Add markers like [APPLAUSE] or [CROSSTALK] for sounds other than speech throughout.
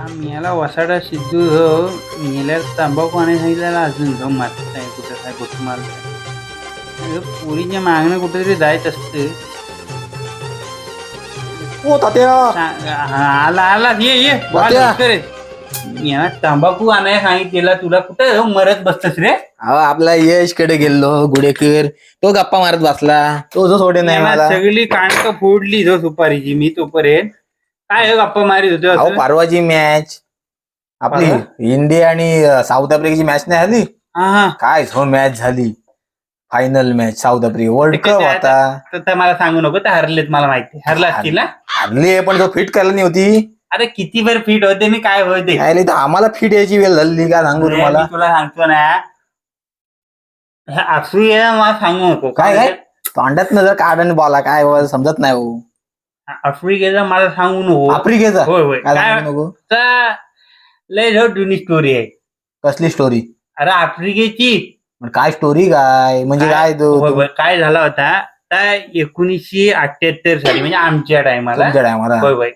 याला वसाडा सिद्धू हो मेल्यावर तंबाखू आणि सांगितलेला अजून जाऊन मारत नाही कुठं काय कुठं मारत पोरीच्या मागणं कुठेतरी जायचं असतं. ओ तात्या! हा, आला आला ये ये ये. याला तंबाखू आणाय सांगितलेला तुला कुठं? हो मरत बसतस रे. अहो आपला यशकडे गेलो गुडेकर. तो गप्पा मारत बसला. तो जो सोडे नाही मला सगळी कांडक फोडली जो सुपारीची मी तोपर्यंत. काय गप्पा मारित होते अहो असं? परवाची मॅच आपली? इंडिया आणि अं, साऊथ आफ्रिकेची मॅच नाही झाली? हा हा. काय हो मॅच झाली? Final match South Africa world ते कप होता. तर ते मला सांगू नको ते हरलेत मला माहिती. हरला असतील ना? हरली पण तो फिट करायला नाही होती. अरे किती वेळ फिट होते मी काय होते? यायला तर आम्हाला फिट यायची वेळ झाली का सांगू अरे, तुम्हाला? मी तुला सांगतो ना. हे असूया मला सांगू नको. काय काय? तोंडात जर काढून बोला. काय बाबा समजत नाही हो. आफ्रिकेचा मला सांगू नको. आफ्रिकेचा? होय होय. काय काय सांगू नको? चा- लय जो जुनी स्टोरी आहे. कसली स्टोरी अरे आफ्रिकेची. काय स्टोरी काय? म्हणजे काय- काय तो होय, होय. काय झाला होता? त्या एकोणीसशे अठ्याहत्तर साली म्हणजे आमच्या टायमाला. तुमच्या टायमाला. होय होय.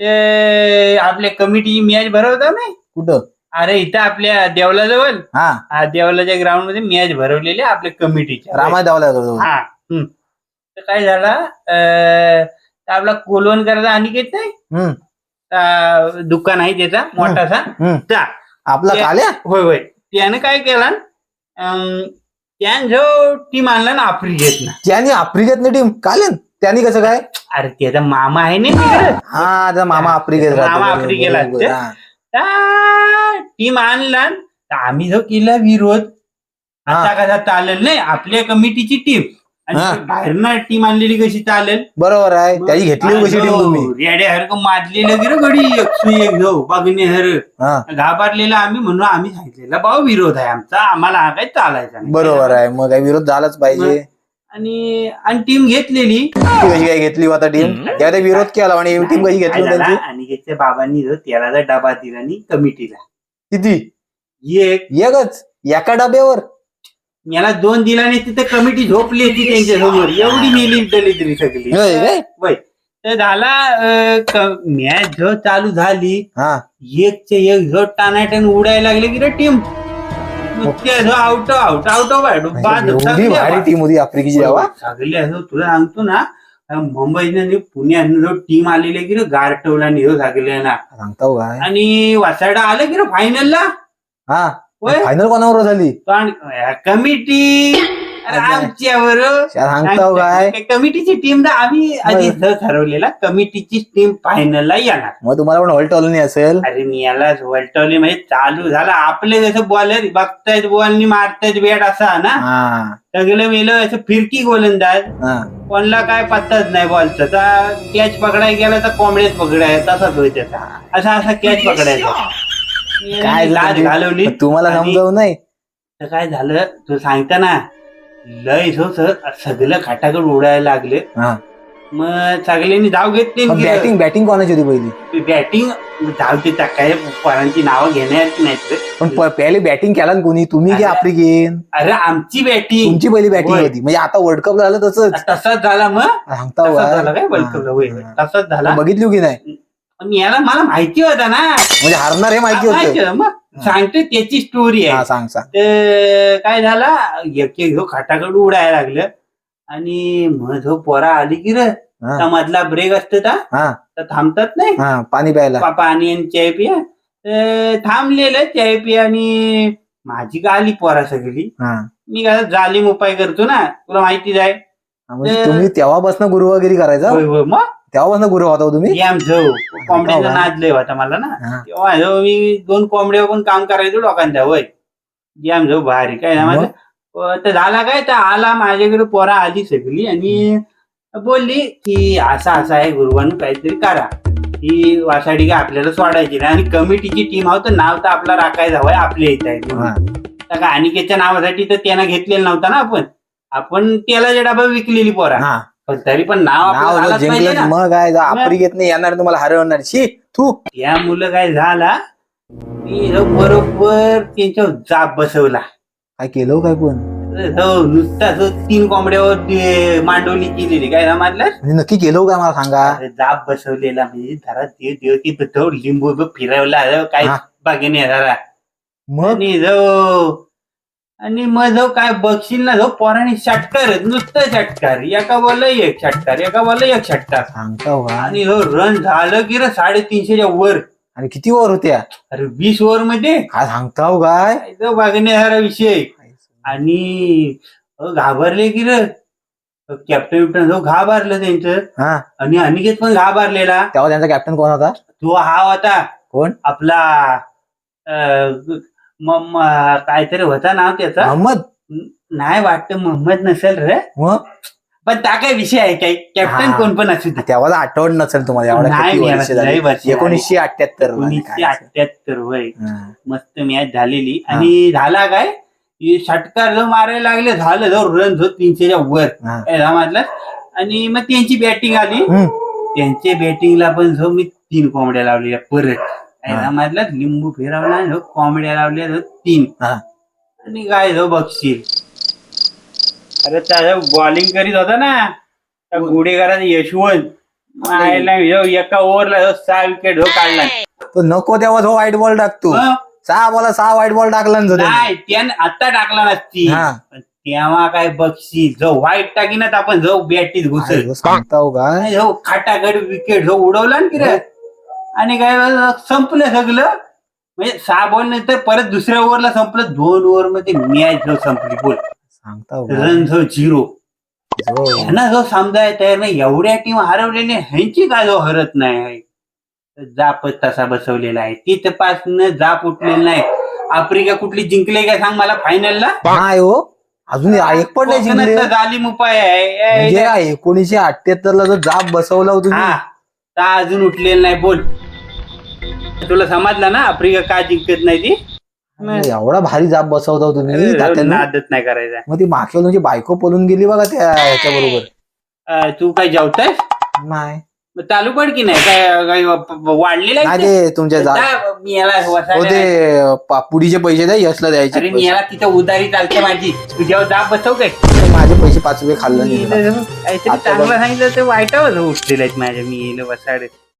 ते आपल्या कमिटीची मॅच भरवता नाही? कुठं? अरे इथं आपल्या देवलाजवळ हा. हा देवलाच्या ग्राउंडमध्ये मॅच भरवलेली आपल्या कमिटीच्या रामा दावला तो हा हम्म. तर काय झालं? अं, तर आपला कोलवण करायचा अनिकेत नाही हम्म. दुकान आहे त्याचा मोठासा. हम्म. त्या आपला ते- काल्या? होय होय. त्यानं काय केलं? त्यानं जो टीम आणला ना आफ्रिकेत त्याने आफ्रिकेत टीम काल्यान? त्यांनी कसं काय? अरे त्याचा मामा आहे ना तिकडे. हा त्या मामा आफ्रिकेत मामा राहतो. बरोबर, आफ्रिकेला बरोबर, असते. हा. टीम आणला. तर आम्ही जो केला विरोध हा. आता कसा चालेल नाही आपल्या कमिटीची टीम हा. आणि बाहेरनं टीम आणलेली कशी चालेल? बरोबर आहे. त्याची घेतली हो कशी टीम तुम्ही? रेड्यासारखं माजलेलं गिर गडी एक जाऊ बघणे हर हा. घाबरलेला आम्ही म्हणून आम्ही सांगितलेला भाऊ विरोध आहे आमचा. आम्हाला हा काही चालायचा नाही. बरोबर आहे. मग काय विरोध झालाच पाहिजे. आणि आणि टीम घेतलेली. ती कशी काय घेतली होता टीम त्या विरोध केला आणि टीम कशी घेतली काय होती झालं, त्यांची अनिकेतच्या बाबांनी जो तेराचा डबा दिला आणि कमिटीला किती? एक. एकच? एका डब्यावर? याला दोन दिला आणि तिथे कमिटी झोपली होती त्यांच्यासमोर. एवढी नेली दलिद्री सगळी. होय तर झाला मॅच जो चालू झाली हा. एकचे एक झोट टानाटन उडायला लागले की रे टीम आउट आउट आउट एवढी भारी टीम होती आफ्रिकेची सगळे असं तुला सांगतो ना मुंबईनं पुण्यानं जो टीम आलेले की रे गारटवला निरो सगळे ना हो काय? आणि वासाडा आलं की रे फायनलला हा. होय? फायनल कोणावर झाली? कमिटी. [COUGHS] आमच्यावर. सांगताव काय? कमिटीची टीम ना आम्ही आधी. ठरवलेला कमिटीची टीम फायनलला येणार. मग तुम्हाला पण हॉल्ट नाही असेल? अरे मी याला वलटवली म्हणजे चालू झाला. आपले जसं बॉलर बघतायत बॉलनी मारतायत बॅट असा ना? हा. सगळं मेलं असं फिरकी गोलंदाज. हा. कोणला काय पत्ताच नाही बॉलचा कॅच पकडाय गेला तर कोंबड्यात पकडाय तसाच होय त्याचा. असा असा कॅच पकडायचा. काय लाज घालवली तुम्हाला समजावं नाही? तर काय झालं? तू सांगता ना लय हो सर सगळं खाटाकड उडायला लागले. हा. मग सगळ्यांनी धाव घेतली बॅटिंग बॅटिंग कोणाची होती पहिली? बॅटिंग धाव ते काय? पोरांची नावं घेण्यात नाहीत रे. पण पहिली बॅटिंग केला ना कोणी? तुम्ही की अरे. आफ्रिकेन? अरे आमची बॅटिंग तुमची पहिली बॅटिंग. होती. म्हणजे आता वर्ल्ड कप झालं तसंच. तसाच झाला मग. सांगता होय. हा. तसाच झाला. बघितली की नाही? पण याला मला माहिती होता ना. म्हणजे हारणार हे माहिती माहिती होतं. मग सांगते त्याची स्टोरी हा आहे सांग सांग. तर काय झाला? एक एक खाटाकड उडायला लागलं. आणि मग जो पोरा आली की रे. हा. त्या मधला ब्रेक असतो हा. तर थांबतात नाही. हा पाणी प्यायला. पाणी आणि चाय पिया. तर थांबलेलं चाय पिया आणि माझी का आली पोरा सगळी. हा. मी काय जालीम उपाय करतो ना. तुला माहितीच आहे. म्हणजे ते- तुम्ही तेव्हापासून गुरुवागिरी करायचा? होय होय. मग तेव्हापासून गुरु होता हो तुम्ही? कोंबड्याचा. नाद लय होता मला ना. हा. तेव्हा जो मी दोन कोंबड्यावर पण काम करायचो लोकांच्या होय. गेम जाऊ भारी. काय ना मग? माझं? अं, तर झाला काय? तर आला माझ्याकडे पोरा आली सगळी आणि बोलली की असा असा आहे गुरुवानं काहीतरी करा. ही वासाडी काय आपल्याला सोडायची नाही. आणि कमिटीची टीम आहोत नाव तर आपला राखायचं हवंय आपल्या इथं आहे हा. त्या का अनिकेतच्या नावासाठी तर त्यानं घेतलेलं नव्हता ना आपण. आपण त्याला जे डबा विकलेली पोरा. हा. पण तरी पण नाव आपल्याला नाव जर आलंच पाहिजे जिंकलं ना. मग काय जर आफ्रिकेत नाही येणार तुम्हाला हरवणार. शी तू या मुलं काय झाला मी बरोबर त्यांच्यावर जाब बसवला. काय केलं हो काय पण हो नुसता जो तीन कोंबड्यावर ते मांडवली केलेली काय ना म्हणजे नक्की केलो काय मला सांगा? अरे जाप बसवलेला म्हणजे घरात देव देव की तो लिंबू फिरवला काय हा. बाकी नाही जरा. मग? आणि जो आणि मग जो काय बघशील ना जो पोराने षटकार नुसतं षटकार. एका बोला एक षटकार एका बोला एक षटकार. सांगता हो आणि जो रन झालं की रे साडेतीनशेच्या वर. आणि किती वर होत्या? अरे वीस ओव्हरमध्ये? काय सांगता हो काय? बघण्यासारा विषय. आणि अहो, घाबरले की रे. कॅप्टन बिप्टन जो घाबरलं त्यांचं. हा. आणि अनिकेत पण घाबरलेला. तेव्हा त्यांचा कॅप्टन कोण होता? तो हा होता. कोण? आपला अं, म- म- काहीतरी होता नाव त्याचा? मोहम्मद? नाही वाटतं मोहम्मद नसेल रे. मग? पण त्या काय विषय आहे काय कॅप्टन हा. कोण पण असू दे. तेव्हा आठवण नसेल तुम्हाला एवढ्या नाही किती मिळालं, वर्ष लय झाली. वर्ष झाली. एकोणीसशे अठ्याहत्तर एकोणीसशे अठ्याहत्तर वय. मस्त मॅच झालेली. आणि झाला काय? षटकार जो मारायला लागले झालं जो रन जो तीनशेच्या वर. म्हटलं आणि मग त्यांची बॅटिंग आली. त्यांच्या बॅटिंगला पण जो मी तीन कोंबड्या लावलेल्या परत. हा. म्हटलं लिंबू फिरवला आणि जो कोंबड्या लावल्या जो तीन. हा. आणि काय जो बघशील अरे त्याचा बॉलिंग करीत होता ना त्या गुढेकरांचा यशवंत. मायला ह्यो एका ओव्हरला ह्यो सहा विकेट हो काढला. तो नको तेव्हा तो व्हाईट बॉल टाकतो हं? सहा बॉल सहा व्हाईट बॉल टाकला ना तो त्याने. नाही त्याने आता टाकला नसती. हा. पण तेव्हा काय बक्षीस जो व्हाईट टाकीनात आपण जो बॅटीत घुसल. अरे, सांगता हो आणि जो खाटाकडे विकेट जो उडवला ना की आणि काय संपलं सगळं. म्हणजे सहा बॉल नंतर परत दुसऱ्या ओव्हरला संपलं. दोन ओव्हरमध्ये मॅच जो संपली बोल सांगता रन जो झिरो. जो. ह्यांना जो समजाय तयार नाही एवढ्या टीम हरवलेल्या ह्यांची काय जो हरत नाही. जाप तसा बसवलेला आहे. तिथं पासन जाप उठलेला नाही. आफ्रिका कुठली जिंकले काय सांग मला फायनलला नाही हो. अजून एक पण नाही जिंकले. कोकणातला जालिम उपाय आहे. म्हणजे ए, एकोणीसशे अठ्याहत्तर ला जो जाब बसवला हो तुम्ही? हा. ता अजून उठलेलं नाही. बोल. तुला समजलं ना? आफ्रिका का जिंकत नाही ती? एवढा भारी जाब बसवता तुम्ही. तात्यानं. नादत नाही करायचा. मग ती मागच्या तुमची बायको पळून गेली बघा त्या ह्याच्या बरोबर अं, तू काय जेवताय? नाही. चालू पड की नाही? काय काय वाढलेला नाही ते? तुमच्या जा मी याला हो वसायला ते पा- पुडीचे पैसे द्या यशला अरे मी द्यायचे याला तिथं उदारी चालते माझी. तुझ्यावर दाब बसव काय? माझे पैसे पाच रुपये खाल्लं नाही काहीतरी आता चांगलं. सांगितलं ते वाईटावर उठलेले आहेत माझ्या. मी येलं वसाडे